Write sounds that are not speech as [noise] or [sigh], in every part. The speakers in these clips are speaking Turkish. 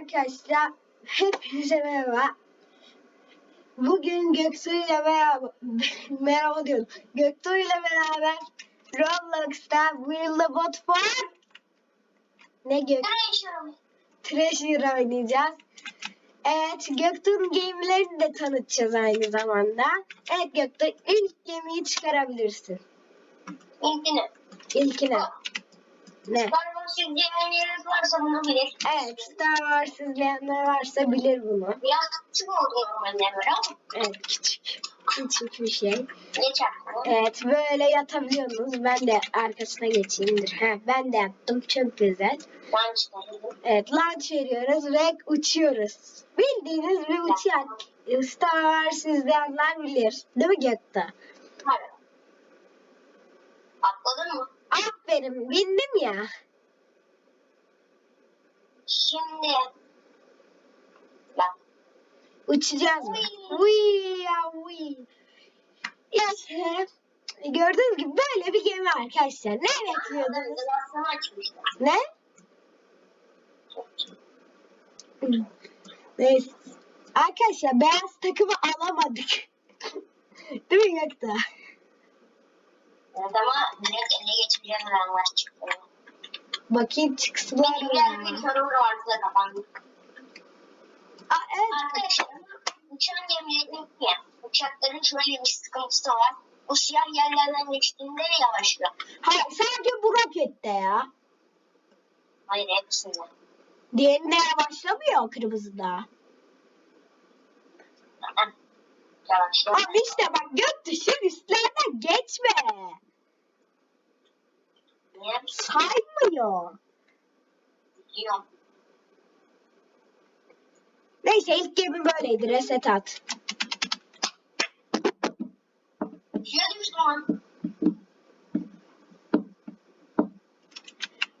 arkadaşlar. Hepinize merhaba. Bugün Göktuğ ile beraber [laughs] merhaba diyorum. Göktuğ ile beraber Roblox'ta Will the Bot for ne Gök? Treasure oynayacağız. Evet, Göktuğ'un gemilerini de tanıtacağız aynı zamanda. Evet Göktuğ, ilk gemiyi çıkarabilirsin. İlkini. İlkine. Ne? Star Wars izleyenleriniz varsa bunu bilir. Evet, Star Wars izleyenler varsa bilir bunu. Biraz küçük oldu göre ama Evet, küçük. Küçük bir şey. geçer. Evet, böyle yatabiliyorsunuz. Ben de arkasına geçeyimdir. He, ben de yaptım. Çok güzel. Ben çıkardım. Evet, launch veriyoruz ve uçuyoruz. Bildiğiniz bir uçak. Star Wars izleyenler bilir. Değil mi Gökte? Hadi. Atladın mı? Aferin, bindim ya. Şimdi bak Uçacağız mı? Uy ya uy. İşte gördüğünüz gibi böyle bir gemi arkadaşlar. Ne bekliyordunuz? Ne? Neyse. Arkadaşlar beyaz takımı alamadık. Değil mi? Evet ama direkt ele geçireceğim ranlar çıktı. Bakayım çıksınlar mı geldiğim ya? soru vardı da kapandı. Aa, evet. Arkadaşlar uçan gemilerin ya uçakların şöyle bir sıkıntısı var. O siyah yerlerden geçtiğinde yavaşlıyor. Hayır sadece bu rokette ya. Hayır hepsinde. Diğerinde yavaşlamıyor kırmızıda. Aa, Yavaşlıyor. Abi işte bak gök dışı üstlerden geçme. Saymıyor. Biliyorum. Neyse ilk gemi böyleydi. Reset at.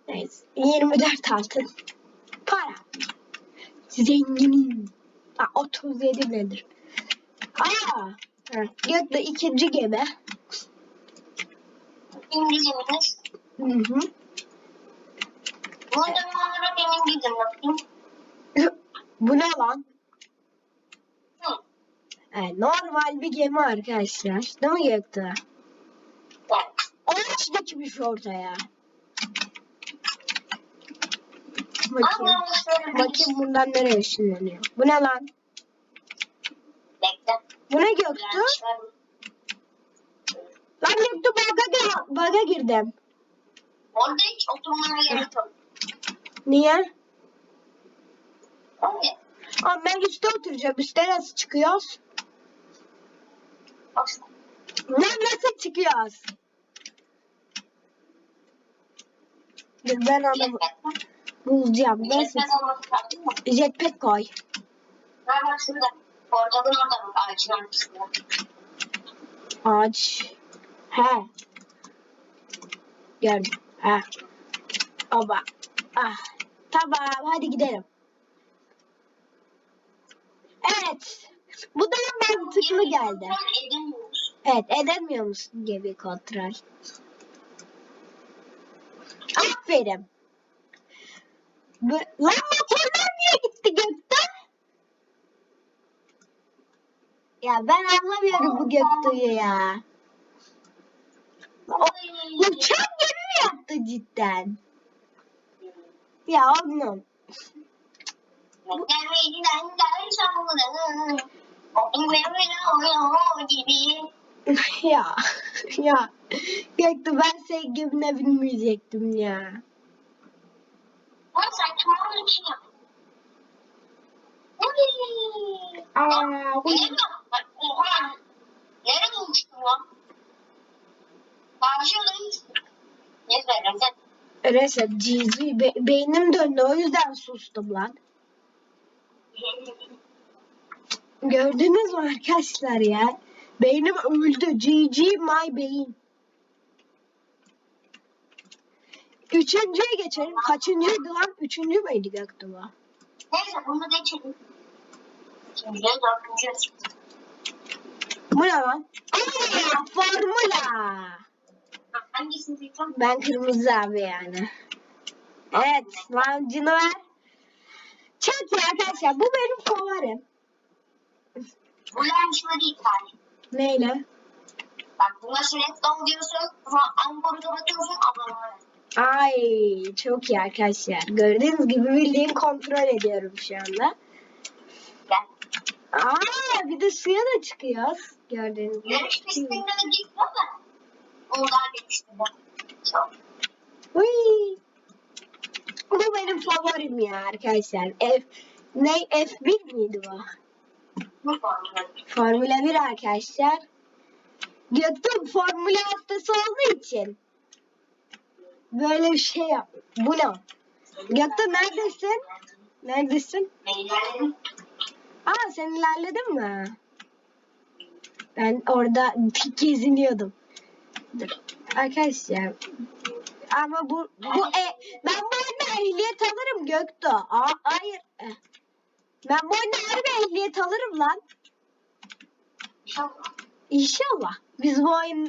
Neyse. 24 altın. Para. Zenginim. Aa, 37 nedir? Aa. Ha, Gökte ikinci gemi. İngilizcemiz. Hı hı. Burada mağara benim gidim bakayım. Bu ne lan? Hı. Evet, normal bir gemi arkadaşlar. Değil mi Gökte? Evet. Ağaç dikmiş ortaya. Ama Bakayım. Bakayım bundan nereye ışınlanıyor. Bu ne lan? Bekle. Bu ne Göktuğ? Lan Göktuğ baga, baga girdim. Orada hiç oturmana gerek yok. Niye? Ama ben üstte oturacağım. Üste nasıl çıkıyoruz? Bak. Lan nasıl çıkıyoruz? Dur ben onu bulacağım. Nasıl? Jetpack koy. Ha bak şurada. Portalın orada bak ağacın arkasında. Ağaç. He. Gördüm. He. Oba. Ah. Tamam hadi gidelim. Evet. Bu daha mantıklı geldi. Evet edemiyor musun gibi kontrol. Aferin. Bu, lan motorlar niye gitti gökte? Ya ben anlamıyorum bu Göktuğ'u ya. O, uçan gemi mi yaptı cidden? Ya oğlum. Gibi. ya ya Göktuğ ben senin gemine binmeyecektim ya. Sen tamamını kim yaptın? Uy. Aa, bu-. Bak, Oha. Nereye uçtun lan? Söyledin? Reset GG Be- beynim döndü o yüzden sustum lan. Gördünüz mü arkadaşlar ya? Beynim öldü. GG my beyin. Üçüncüye geçelim. Kaçıncıydı lan? Üçüncü müydü Göktuğ? Neyse bunu geçelim. Şimdi dördüncü. Bu ne lan? Formula. Hangisini seçeceğim? Ben kırmızı abi yani. Evet. Lancını ver. Çok iyi arkadaşlar. Bu benim favorim. Bu yarışma değil tane. Neyle? Bak buna sürekli alıyorsun. Amboru kapatıyorsun. Ablamı Ay çok iyi arkadaşlar. Gördüğünüz gibi bildiğin kontrol ediyorum şu anda. Gel. Aa bir de suya da çıkıyoruz. Gördüğünüz gibi. Yarış pistinde değil ama. Onlar ben. Çok. Uy. Bu benim favorim ya arkadaşlar. F ne F1 miydi bu? Formula 1 arkadaşlar. Göktuğ Formula hastası olduğu için böyle bir şey yap. Bu ne? Göktuğ neredesin? Neredesin? Aa sen ilerledin mi? Ben orada geziniyordum. Arkadaşlar ama bu bu e, ben bu oyunda ehliyet alırım Göktuğ. Aa, hayır. Ben bu oyunda harbi ehliyet alırım lan. Çok. İnşallah. Biz bu oyun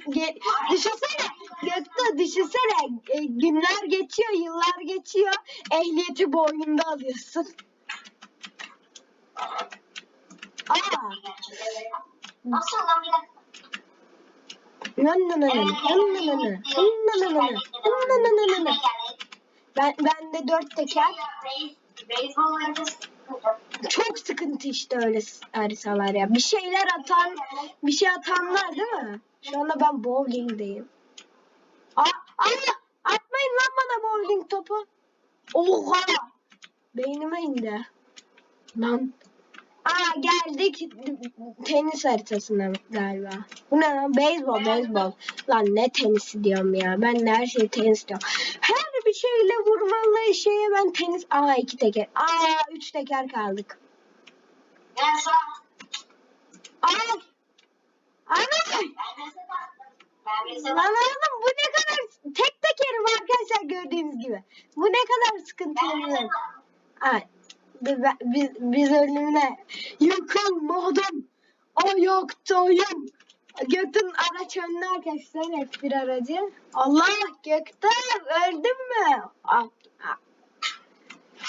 düşünsene Göktuğ düşünsene e, günler geçiyor yıllar geçiyor ehliyeti bu oyunda alıyorsun. Aa. Nasıl lan bir dakika. Nın. Ben bende dört teker. Çok sıkıntı işte öyle haritalar ya. Bir şeyler atan, bir şey atanlar değil mi? Şu anda ben bowling'deyim. Aa, aa, atmayın lan bana bowling topu. Oha! Beynime indi. Lan. Aa geldik tenis haritasına galiba. Bu ne lan? Beyzbol, beyzbol. Lan ne tenisi diyorum ya. Ben de her şeyi tenis diyorum. Her bir şeyle vurmalı şeye ben tenis... Aa iki teker. Aa üç teker kaldık. Aa! De Lan oğlum bu ne kadar tek tekerim arkadaşlar gördüğünüz gibi. Bu ne kadar sıkıntılı. Ay, biz, biz, ölümüne yıkılmadım. Ayaktayım. Gökten araç önüne arkadaşlar F1 aracı. Allah Gökten öldün mü?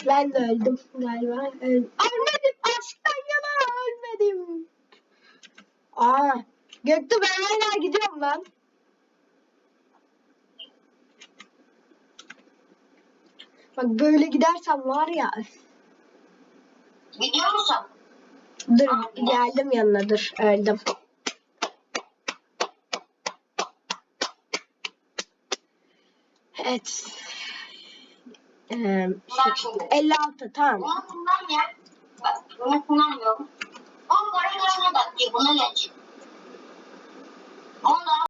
Ben de öldüm galiba. Öldüm. Ölmedim. Aşktan yana ölmedim. Aa, Göktuğ ben hala gidiyorum lan. Bak böyle gidersem var ya. Biliyor musun? Dur geldim yanına dur öldüm. Evet. Ee, Bak şimdi. 56 tamam. Bunu kullanmayan. Bak bunu kullanmıyorum. O para kazanma bak diye buna geç. Ondan